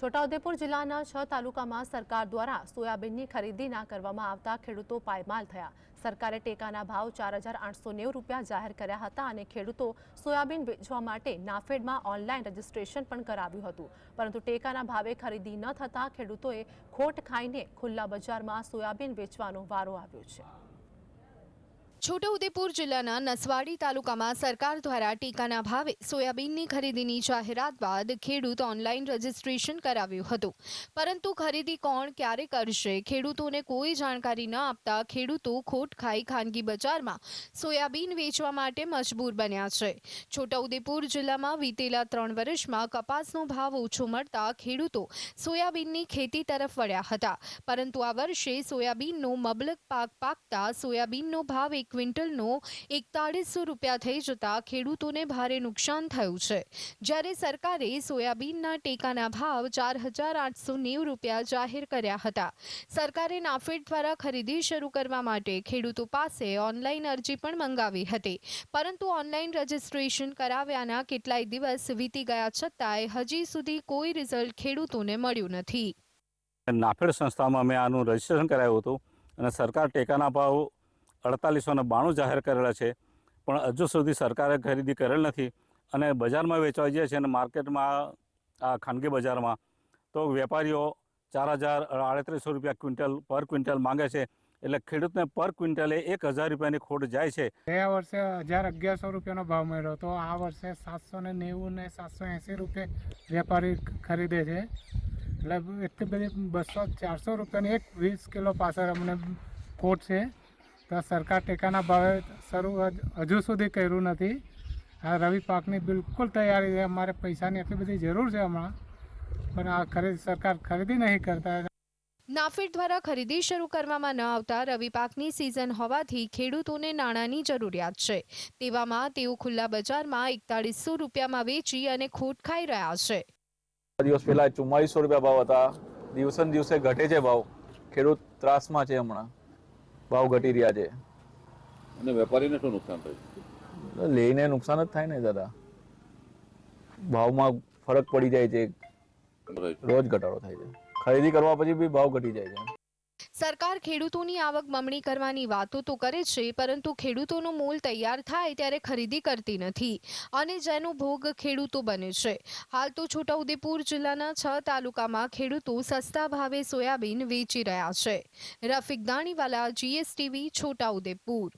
છોટાઉદેપુર જિલ્લાના છ તાલુકામાં સરકાર દ્વારા સોયાબીનની ખરીદી ના કરવામાં આવતા ખેડૂતો પાયમાલ થયા. સરકારે ટેકાના ભાવ ચાર હજાર આઠસો નેવું રૂપિયા જાહેર કર્યા હતા અને ખેડૂતો સોયાબીન વેચવા માટે નાફેડમાં ઓનલાઈન રજીસ્ટ્રેશન પણ કરાવ્યું હતું. પરંતુ ટેકાના ભાવે ખરીદી ન થતાં ખેડૂતોએ ખોટ ખાઈને ખુલ્લા બજારમાં સોયાબીન વેચવાનો વારો આવ્યો છે. છોટાઉદેપુર જિલ્લાના નસવાડી તાલુકામાં સરકાર દ્વારા ટેકાના ભાવે સોયાબીનની ખરીદીની જાહેરાત બાદ ખેડૂત ઓનલાઈન રજીસ્ટ્રેશન કરાવ્યું હતું. પરંતુ ખરીદી કોણ ક્યારે કરશે? ખેડૂતોને કોઈ જાણકારી ન આપતા ખેડૂતો ખોટ ખાઈ ખાનગી બજારમાં સોયાબીન વેચવા માટે મજબૂર બન્યા છે. છોટાઉદેપુર જિલ્લામાં વીતેલા ત્રણ વર્ષમાં કપાસનો ભાવ ઓછો મળતા ખેડૂતો સોયાબીનની ખેતી તરફ વળ્યા હતા. પરંતુ આ વર્ષે સોયાબીનનો મબલક પાક પાકતા સોયાબીનનો ભાવ એક ક્વિન્ટલનો એકતાળીસો રૂપિયા થઈ જતા ખેડૂતોને ભારે નુકસાન થયું છે. જ્યારે સરકારે સોયાબીનના ટેકાના ભાવ ચાર હજાર આઠસો નેવું રૂપિયા જાહેર કર્યા હતા. સરકારે નાફેડ દ્વારા ખરીદી શરૂ કરવા માટે ખેડૂતો પાસે ઓનલાઈન અરજી પણ મંગાવી હતી. પરંતુ ઓનલાઈન રજીસ્ટ્રેશન કરાવ્યાના કેટલાય દિવસ વીતી ગયા છતાંય હજી સુધી કોઈ રિઝલ્ટ ખેડૂતોને મળ્યું નથી. નાફેડ સંસ્થામાં મેં આનું રજીસ્ટ્રેશન કરાવ્યું હતું અને સરકાર ટેકાના ભાવ અડતાલીસો ને બાણું જાહેર કરેલા છે. પણ હજુ સુધી સરકારે ખરીદી કરેલ નથી અને બજારમાં વેચવા જાય છે અને માર્કેટમાં આ ખાનગી બજારમાં. તો વેપારીઓ ચાર હજાર આડત્રીસો રૂપિયા ક્વિન્ટલ પર ક્વિન્ટલ માંગે છે. એટલે ખેડૂતને પર ક્વિન્ટલે એક હજાર રૂપિયાની ખોટ જાય છે. ગયા વર્ષે હજાર અગિયારસો રૂપિયાનો ભાવ મળ્યો તો આ વર્ષે સાતસો ને નેવું ને સાતસો એંસી રૂપિયા વેપારી ખરીદે છે. એટલે એટલી બધી બસો ચારસો રૂપિયાની એક વીસ કિલો પાછળ અમને ખોટ છે. તો સરકાર ટેકાના ભાવે શરૂ હજુ સુધી કર્યું નથી. આ રવિ પાકની બિલકુલ તૈયારી છે. અમારે પૈસાની એટલી બધી જરૂર છે હમણાં. પણ આ ખરીદ સરકાર ખરીદી નહીં કરતા. નાફેડ દ્વારા ખરીદી શરૂ કરવામાં ન આવતા રવિ પાકની સિઝન હોવાથી ખેડૂતોને નાણાંની જરૂરિયાત છે. તેવામાં તેઓ ખુલ્લા બજારમાં એકતાળીસો રૂપિયામાં વેચી અને ખોટ ખાઈ રહ્યા છે. દિવસ પહેલા ચુમ્માલીસો રૂપિયા ભાવ હતા. દિવસે ને દિવસે ઘટે છે ભાવ. ખેડૂત ત્રાસમાં છે હમણાં. ભાવ ઘટી રહ્યા છે. અને વેપારીને શું નુકસાન થયું? છે લઈને નુકસાન જ થાય ને દાદા. ભાવમાં ફરક પડી જાય છે. રોજ ઘટાડો થાય છે. ખરીદી કરવા પછી બી ભાવ ઘટી જાય છે. સરકાર ખેડૂતોની આવક બમણી કરવાની વાતો તો કરે છે, પરંતુ ખેડૂતોનું મૂલ તૈયાર થાય ત્યારે ખરીદી કરતી નથી અને જેનો ભોગ ખેડૂતો બને છે. હાલ તો છોટાઉદેપુર જિલ્લાના છ તાલુકામાં ખેડૂતો સસ્તા ભાવે સોયાબીન વેચી રહ્યા છે. રફીક દાણીવાલા, જીએસટીવી, છોટાઉદેપુર.